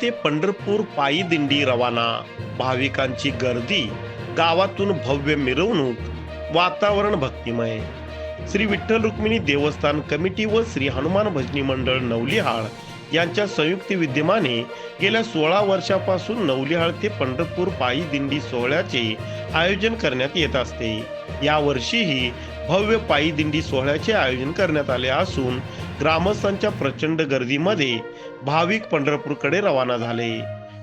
ते पंढरपूर पायी दिंडी रवाना. भाविकांची गर्दी गावातून भव्य मिरवणूक वातावरण भक्तिमय. श्री विठ्ठल रुक्मिणी देवस्थान कमिटी व श्री हनुमान भजनी मंडळ नवलिहाळ यांच्या संयुक्त विद्यमाने गेल्या सोळा वर्षापासून नवलिहाळ ते पंढरपूर पायी दिंडी सोहळ्याचे आयोजन करण्यात येत असते. यावर्षीही भव्य पायी दिंडी सोहळ्याचे आयोजन करण्यात आले असून ग्रामस्थांच्या प्रचंड गर्दीमध्ये भाविक पंढरपूरकडे रवाना झाले.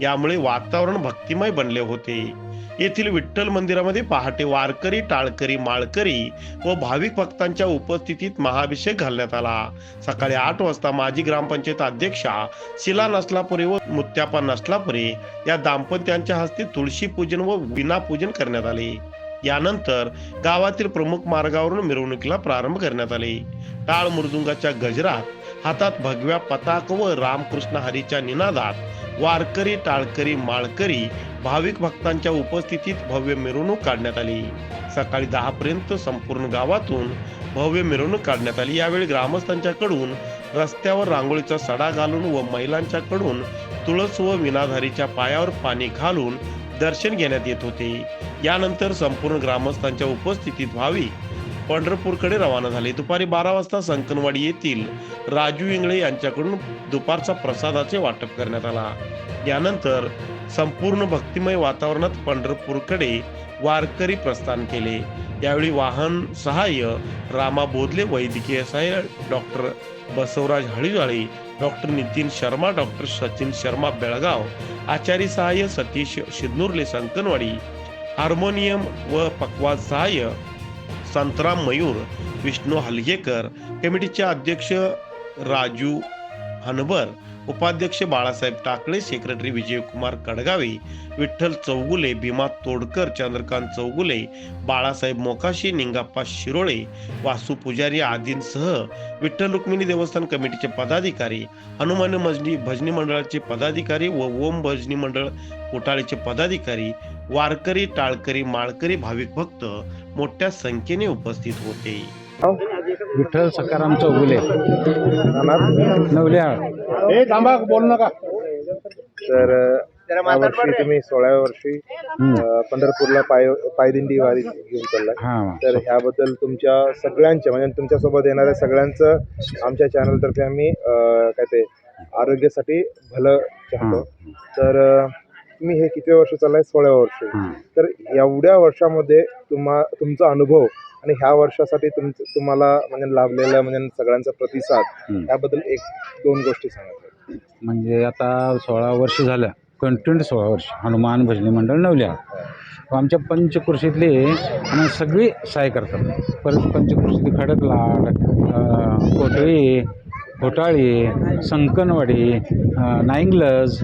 यामुळे वातावरण भक्तिमय बनले होते. येथील विठ्ठल मंदिरामध्ये पहाटे वारकरी टाळकरी माळकरी व भाविक भक्तांच्या उपस्थितीत महाभिषेक घालण्यात आला. सकाळी आठ वाजता माजी ग्रामपंचायत अध्यक्षा शिला नसलापुरे व मुत्यापा नसलापुरे या दाम्पत्यांच्या हस्ते तुळशी पूजन व विना पूजन करण्यात आले. यानंतर गावातील प्रमुख मार्गावरून मिरवणुकीला प्रारंभ करण्यात आले. टाळ मृदुंगाच्या गजरात हातात भगव्या पताक व रामकृष्ण हरीच्या निनादात वारकरी टाळकरी माळकरी भाविक भक्तांच्या उपस्थितीत भव्य मिरवणूक काढण्यात आली. सकाळी दहा पर्यंत संपूर्ण गावातून भव्य मिरवणूक काढण्यात आली. यावेळी ग्रामस्थांच्याकडून रस्त्यावर रांगोळीचा सडा घालून व महिलांच्याकडून तुळस व विनाधारीच्या पायावर पाणी घालून दर्शन घेण्यात येत होते. यानंतर संपूर्ण ग्रामस्थांच्या उपस्थितीत भाविक पंढरपूरकडे रवाना झाले. दुपारी बारा वाजता संकनवाडी येथील राजू इंगळे यांच्याकडून दुपारचा प्रसादाचे वाटप करण्यात आला. यानंतर संपूर्ण भक्तिमय वातावरणात पंढरपूरकडे वारकरी प्रस्थान केले. यावेळी वाहन सहाय्य रामा बोधले वैद्यकीय सहाय्य doctor Basavraj Haliwale doctor Nitin Sharma doctor Sachin Sharma Belgaum आचारी सहाय्य सतीश शिदनुर्ले संकनवाडी हार्मोनियम व पकवाज सहाय्य संतराम मयूर विष्णू हलगेकर कमिटीचे अध्यक्ष राजू हनबर उपाध्यक्ष बाळासाहेब टाकळे सेक्रेटरी विजयकुमार कडगावे विठ्ठल चौगुले भीमा तोडकर चंद्रकांत चौगुले बाळासाहेब मोकाशी निंगाप्पा शिरोळे वासू पुजारी आदींसह विठ्ठल रुक्मिणी देवस्थान कमिटीचे पदाधिकारी हनुमान मजनी भजनी मंडळाचे पदाधिकारी व ओम भजनी मंडळ कोटाळेचे पदाधिकारी वारकरी टाळकरी माळकरी भाविक भक्त मोठ्या संख्येने उपस्थित होते. विठ्ठल सकाराम चौगुले नवल्या हे थांबा बोलू नका. तर या वर्षी तुम्ही सोळाव्या वर्षी पंढरपूरला पाय पायदिंडी वारी घेऊन चाललाय. तर ह्याबद्दल तुमच्या सगळ्यांच्या म्हणजे तुमच्यासोबत येणाऱ्या सगळ्यांचं आमच्या चॅनल तर्फे आम्ही काय ते आरोग्यासाठी भलं चाहतो. तर तुम्ही हे किती वर्ष चाललाय? सोळाव्या वर्षी. तर एवढ्या वर्षामध्ये तुम्हा तुमचा अनुभव आणि ह्या वर्षासाठी तुम तुम्हाला म्हणजे लाभलेला म्हणजे सगळ्यांचा प्रतिसाद हम्म. याबद्दल एक दोन गोष्टी सांगा म्हणजे आता सोळा वर्ष झालं कंटिन्यू सोळा वर्ष हनुमान भजनी मंडळ नवल्या. आमच्या पंचकृषीतले सगळी सहाय्य करतात. परत पंचकृषीतली खडकलाड अं, कोटळी घोटाळी संकनवाडी नाईंगलज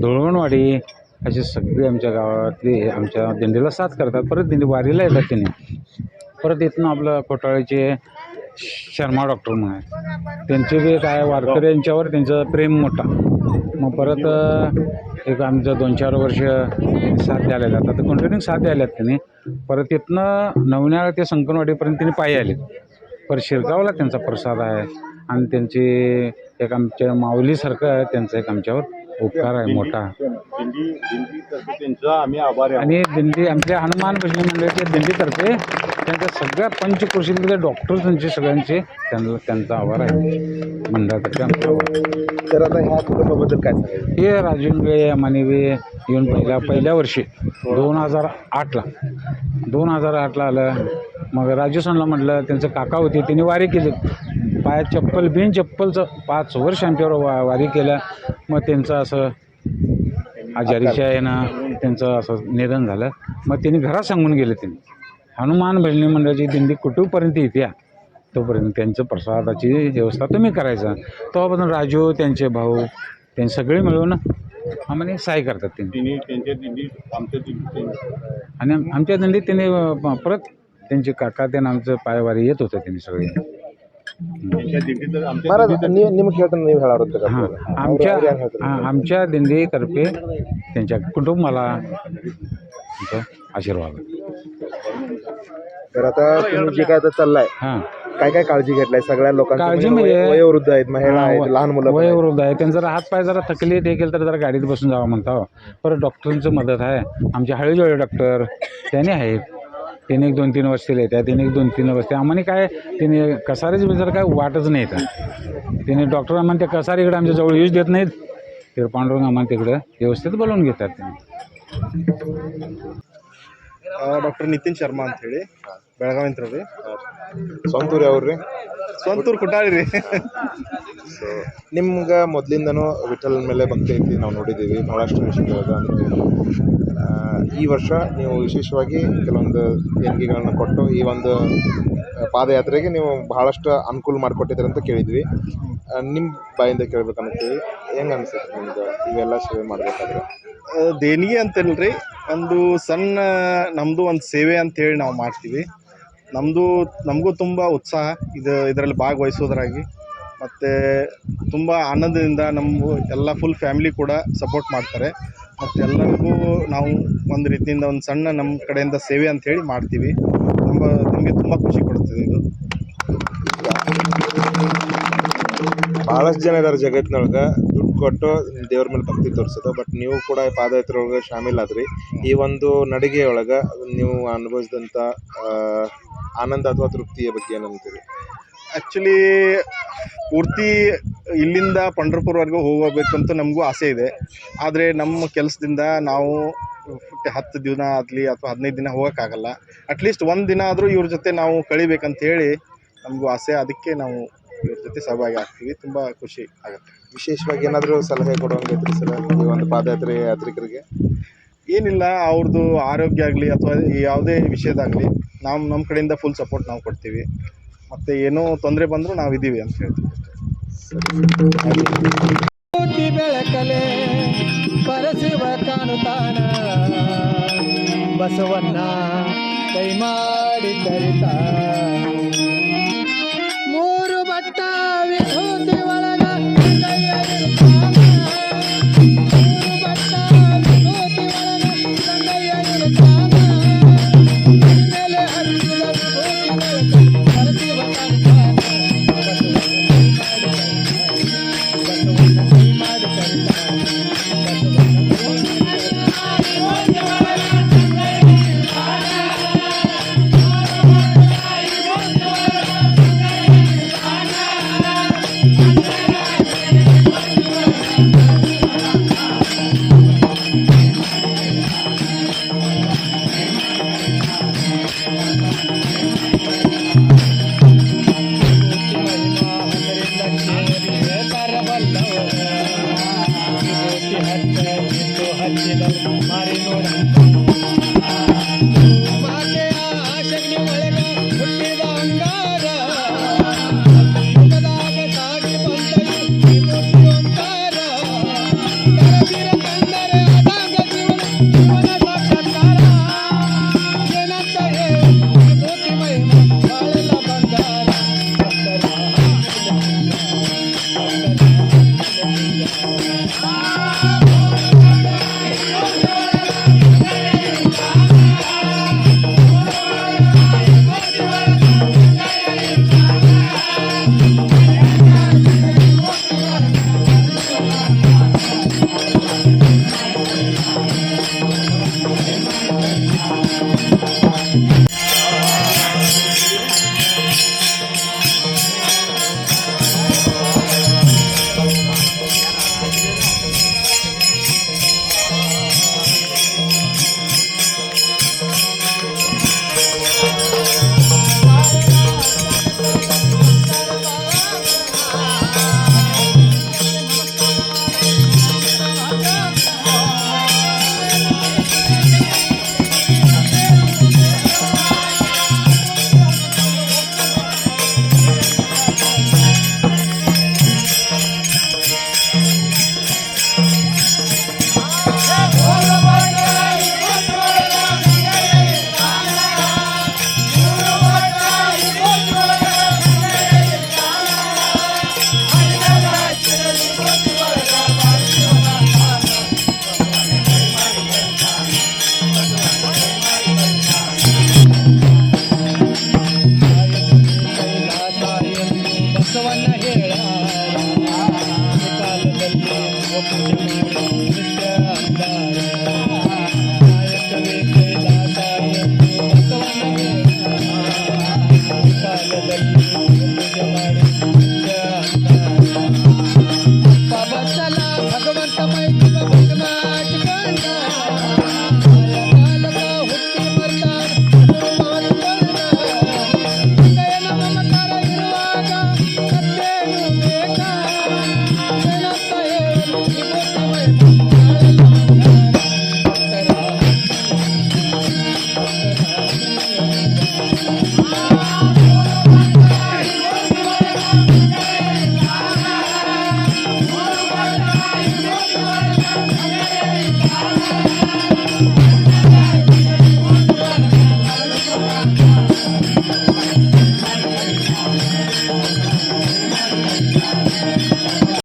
धुळवणवाडी असे सगळे आमच्या गावातले आमच्या दिंडीला साथ करतात. परत दिंडी वारीला येतात तिने. परत इथनं आपलं कोटाळीचे शर्मा डॉक्टर म्हणून. आहे त्यांचे बी काय वारकरी यांच्यावर त्यांचं प्रेम मोठा. मग परत एक आमचं दोन चार वर्ष साथ द्यायला लागतात. आता कंटिन्यू साथ द्यायला आहेत त्यांनी. परत तिथनं नवन्याळ ते संकनवाडीपर्यंत त्यांनी पायी आले परत शिरगावला त्यांचा प्रसाद आहे. आणि त्यांची एक आमच्या माऊलीसारखं आहे त्यांचा एक आमच्यावर उपकार आहे मोठा. आणि दिंडी आमच्या हनुमान भजनी मंडळाच्या दिंडीतर्फे त्यांच्या सगळ्या पंचकृषीतले डॉक्टर त्यांचे सगळ्यांचे त्यांना त्यांचा आभार आहे. मंडळातर्फे आमचा आभार. तर आता ह्या कुटुंबाबद्दल काय सांगायचं हे राजूंगळे मानेवे येऊन पहिल्या पहिल्या वर्षी दोन हजार आठला. दोन हजार आठला आलं. मग राजू सणला म्हटलं त्यांचं काका होते त्यांनी वारी केली. पायात चप्पल बिन चप्पलचं पाच वर्ष आमच्यावर वा वारी केल्या. मग त्यांचं असं आजारीच्या यानं त्यांचं असं निधन झालं. मग त्यांनी घरात सांगून गेले त्यांनी. हनुमान भजनी मंडळाची दिंडी कुठूपर्यंत येत्या तोपर्यंत त्यांचं प्रसादाची व्यवस्था तुम्ही करायचा. तेव्हापासून राजू त्यांचे भाऊ त्यांनी सगळे मिळून आम्हाला सहाय्य करतात त्यांनी. त्यांच्या आमच्या आणि आम- आमच्या दिंडीत त्यांनी परत त्यांचे काका त्यांना आमचं पायवारी येत होतं त्यांनी सगळे. आमच्या हां? आमच्या. हां, दिंडीतर्फे त्यांच्या कुटुंबाला आशीर्वाद. तर आता तुम्ही जे काय आता चाललाय हां. काय काय काळजी घेतलाय सगळ्या लोकांची? काळजी म्हणजे म्हणजे- वयोवृद्ध आहेत महिला हा, आहेत व- लहान मुलं पण आहेत. वयोवृद्ध आहे त्यांचा जरा हात पाय जरा थकले ते केलं तर जरा गाडीत बसून जावं म्हणता परत डॉक्टरांचं मदत आहे. आमचे हळूजवळ डॉक्टर त्याने आहेत. त्याने एक दोन तीन वर्ष येतात त्याने एक दोन तीन वर्ष आम्हाला काय त्याने कसारीच जर काय वाटच नाही येतात त्याने डॉक्टर आम्हाला त्या कसारीकडे आमच्या जवळ यूज देत नाहीत. ते पांडुरंग आम्हाला तिकडं व्यवस्थित बोलवून घेतात. त्यांनी ಡಾಕ್ಟರ್ ನಿತಿನ್ ಶರ್ಮಾ ಅಂತ ಹೇಳಿ. ಬೆಳಗಾವಿ ರೀ ಸ್ವಂತೂರು ಯಾವ್ರಿ? ಸ್ವಂತೂರು ಕುಟಾಳಿ ರೀ. ಸೊ ನಿಮ್ಗೆ ಮೊದಲಿಂದನೂ ವಿಠಲ್ ಮೇಲೆ ಭಕ್ತಿ ಐತಿ ನಾವು ನೋಡಿದ್ದೀವಿ ಬಹಳಷ್ಟು ವಿಷಯಗಳಾಗ ಅಂದ್ರೆ ಆ, ಈ ವರ್ಷ ನೀವು ವಿಶೇಷವಾಗಿ ಕೆಲವೊಂದು ದೇಣಿಗೆಗಳನ್ನ ಕೊಟ್ಟು ಈ ಒಂದು ಪಾದಯಾತ್ರೆಗೆ ನೀವು ಬಹಳಷ್ಟು ಅನುಕೂಲ ಮಾಡಿಕೊಟ್ಟಿದ್ದೀರಿ ಅಂತ ಕೇಳಿದ್ವಿ. ನಿಮ್ಮ ಬಾಯಿಂದ ಕೇಳ್ಬೇಕಂತೀವಿ ಹೆಂಗೆ ಅನಿಸುತ್ತೆ ನಿಮ್ಗೆ ಇವೆಲ್ಲ ಸೇವೆ ಮಾಡಬೇಕಾದ್ರೆ? ದೇಣಿಗೆ ಅಂತೇನಿಲ್ರಿ? ಒಂದು ಸಣ್ಣ ನಮ್ಮದು ಒಂದು ಸೇವೆ ಅಂತ ಹೇಳಿ ನಾವು ಮಾಡ್ತೀವಿ. ನಮ್ಮದು ನಮಗೂ ತುಂಬ ಉತ್ಸಾಹ ಇದು, ಇದರಲ್ಲಿ ಭಾಗವಹಿಸೋದ್ರಾಗಿ. ಮತ್ತು ತುಂಬ ಆನಂದದಿಂದ ನಮ್ಮ ಎಲ್ಲ ಫುಲ್ ಫ್ಯಾಮಿಲಿ ಕೂಡ ಸಪೋರ್ಟ್ ಮಾಡ್ತಾರೆ. ಮತ್ತು ಎಲ್ಲರಿಗೂ ನಾವು ಒಂದು ರೀತಿಯಿಂದ ಒಂದು ಸಣ್ಣ ನಮ್ಮ ಕಡೆಯಿಂದ ಸೇವೆ ಅಂತ ಹೇಳಿ ಮಾಡ್ತೀವಿ. ತುಂಬ, ನಮಗೆ ತುಂಬ ಖುಷಿ ಕೊಡ್ತದೆ ಇದು. ಭಾಳಷ್ಟು ಜನ ಇದ್ದಾರೆ ಜಗತ್ತಿನೊಳಗೆ. ಕೊಟ್ಟು ದೇವ್ರ ಮೇಲೆ ಭಕ್ತಿ ತೋರಿಸೋದು. ಬಟ್ ನೀವು ಕೂಡ ಪಾದಯಾತ್ರೆ ಒಳಗೆ ಶಾಮಿಲ್ ಆದ್ರಿ. ಈ ಒಂದು ನಡಿಗೆ ಒಳಗೆ ನೀವು ಅನುಭವಿಸಿದಂಥ ಆನಂದ ಅಥವಾ ತೃಪ್ತಿಯ ಬಗ್ಗೆ ಏನಂತೀರಿ ಆ್ಯಕ್ಚುಲಿ ಪೂರ್ತಿ ಇಲ್ಲಿಂದ ಪಂಡರ್ಪುರವರೆಗೂ ಹೋಗಬೇಕಂತ ನಮಗೂ ಆಸೆ ಇದೆ. ಆದರೆ ನಮ್ಮ ಕೆಲಸದಿಂದ ನಾವು ಹತ್ತು ದಿನ ಆಗಲಿ ಅಥವಾ ಹದಿನೈದು ದಿನ ಹೋಗೋಕ್ಕಾಗಲ್ಲ. ಅಟ್ಲೀಸ್ಟ್ ಒಂದು ದಿನ ಆದರೂ ಇವ್ರ ಜೊತೆ ನಾವು ಕಳಿಬೇಕಂತ ಹೇಳಿ ನಮಗೂ ಆಸೆ. ಅದಕ್ಕೆ ನಾವು ಜೊತೆ ಸಹಭಾಗಿ ಆಗ್ತೀವಿ. ತುಂಬ ಖುಷಿ ಆಗುತ್ತೆ. ವಿಶೇಷವಾಗಿ ಏನಾದರೂ ಸಲಹೆ ಕೊಡುವಂಗಿದ್ರೆ ಸರ್ ಈ ಒಂದು ಪಾದಯಾತ್ರೆ ಯಾತ್ರಿಕರಿಗೆ. ಏನಿಲ್ಲ ಅವ್ರದ್ದು ಆರೋಗ್ಯ ಆಗಲಿ ಅಥವಾ ಯಾವುದೇ ವಿಷಯದಾಗಲಿ ನಾವು ನಮ್ಮ ಕಡೆಯಿಂದ ಫುಲ್ ಸಪೋರ್ಟ್ ನಾವು ಕೊಡ್ತೀವಿ. ಮತ್ತು ಏನೋ ತೊಂದರೆ ಬಂದರೂ ನಾವು ಇದ್ದೀವಿ ಅಂತ ಹೇಳ್ತೀವಿ ಬೆಳಕಲೆ ಪರಶಿವ ಕಾಣುತ್ತಾನ. ಕೈ ಮಾಡಿ ಕರಿತ Música